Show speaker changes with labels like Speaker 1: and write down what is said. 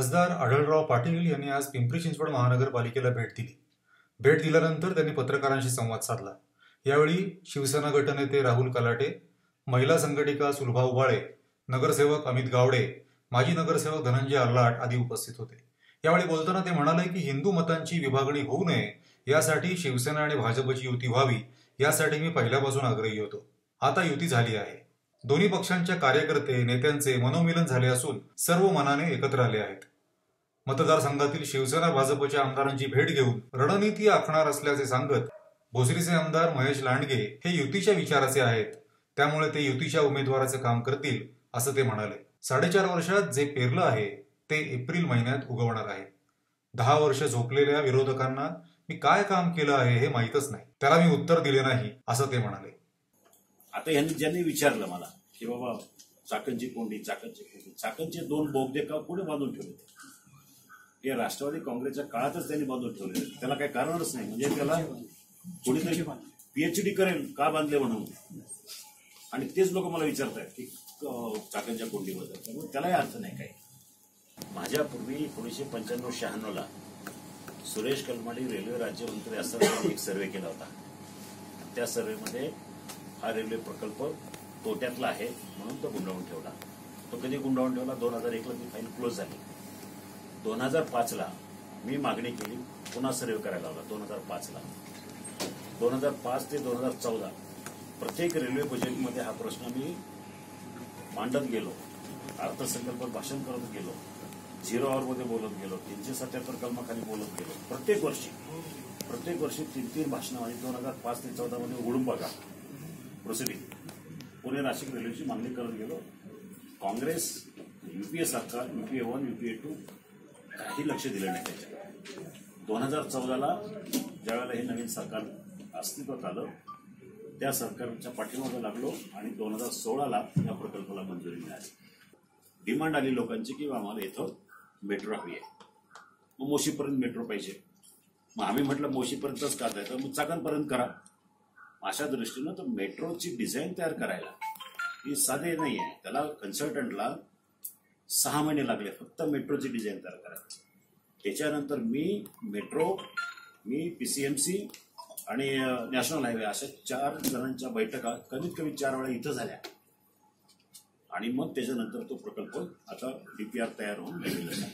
Speaker 1: खासदार आढळराव पाटील यांनी आज पिंपरी चिंचवड महानगरपालिकेला भेट दिली. भेट दिल्यानंतर त्यांनी पत्रकारांशी संवाद साधला. यावेळी शिवसेना गटनेते राहुल कलाटे महिला संघटिका सुलभा उबाळे नगरसेवक अमित गावडे माजी नगरसेवक धनंजय अल्लाट आदी उपस्थित होते. यावेळी बोलताना ते म्हणाले की हिंदू मतांची विभागणी होऊ नये यासाठी शिवसेना आणि भाजपची युती व्हावी यासाठी मी पहिल्यापासून आग्रही होतो. आता युती झाली आहे. दोन्ही पक्षांच्या कार्यकर्ते नेत्यांचे मनोमिलन झाले असून सर्व मनाने एकत्र आले आहेत. मतदारसंघातील शिवसेना भाजपच्या आमदारांची भेट घेऊन रणनीती आखणार असल्याचे सांगत भोसरीचे आमदार महेश लांडगे हे युतीच्या विचाराचे आहेत. त्यामुळे ते युतीच्या उमेदवाराचे काम करतील असं ते म्हणाले. साडेचार वर्षात जे पेरलं आहे ते एप्रिल महिन्यात उगवणार आहे. दहा वर्ष झोपलेल्या विरोधकांना मी काय काम केलं आहे हे माहीतच नाही. त्याला मी उत्तर दिले नाही असं ते म्हणाले.
Speaker 2: आता यांनी ज्यांनी विचारलं मला की बाबा चाकणची कोंडी चाकणची कोंडी चाकणचे दोन बोगदे का पुढे बांधून ठेवले? हे राष्ट्रवादी काँग्रेसच्या काळातच त्यांनी बांधून ठेवले त्याला काही कारणच नाही. म्हणजे त्याला कोणीतरी पीएचडी करेल का बांधले म्हणून? आणि तेच लोक मला विचारतायत की अं, चाकणच्या कोंडीबद्दल. त्यामुळे त्यालाही अर्थ नाही काही. माझ्यापूर्वी एकोणीसशे पंच्याण्णव शहाण्णवला सुरेश कलमाडी रेल्वे राज्यमंत्री असताना एक सर्वे केला होता. त्या सर्वेमध्ये हा रेल्वे प्रकल्प तोट्यातला आहे म्हणून तो गुंडाळून ठेवला. तो कधी गुंडाळून ठेवला? दोन हजार एकला ती फाईल क्लोज झाली. दोन हजार पाचला मी मागणी केली पुन्हा सर्वे करायला लावला दोन हजार पाचला दोन हजार पाच ते दोन हजार चौदा प्रत्येक रेल्वे बजेटमध्ये हा प्रश्न मी मांडत गेलो अर्थसंकल्प भाषण करत गेलो झिरो आवरमध्ये बोलत गेलो तीनशे सत्याहत्तर कलमाखाली बोलत गेलो. प्रत्येक वर्षी प्रत्येक वर्षी तीन तीन भाषणामध्ये दोन हजार पाच ते चौदामध्ये उघडून बघा. प्रोसिडिंग पुणे नाशिक रेल्वेची मागणी करत गेलो. काँग्रेस युपीए सरकार युपीए वन युपीए टू काही लक्ष दिलं नाही त्याच्या. दोन हजार चौदाला ज्यावेळेला हे नवीन सरकार अस्तित्वात आलं त्या सरकारच्या पाठीमागे लागलो आणि दोन हजार सोळाला या प्रकल्पाला मंजुरी मिळाली. डिमांड आली लोकांची की आम्हाला इथं मेट्रो हवी आहे. मग मोशीपर्यंत मेट्रो पाहिजे. मग आम्ही म्हटलं मोशीपर्यंतच का तर मग चाकणपर्यंत करा. अशा दृष्टीनं तर मेट्रोची डिझाईन तयार करायला ही साधे नाही आहे त्याला कन्सल्टंटला सहा महिने लागले फक्त मेट्रोची डिझाईन तयार करायला. त्याच्यानंतर मी मेट्रो मी पीसीएमसी आणि नॅशनल हायवे अशा चार जणांच्या बैठका कमीत कमी चार वेळा इथं झाल्या. आणि मग त्याच्यानंतर तो प्रकल्प आता डीपीआर तयार होऊन झाला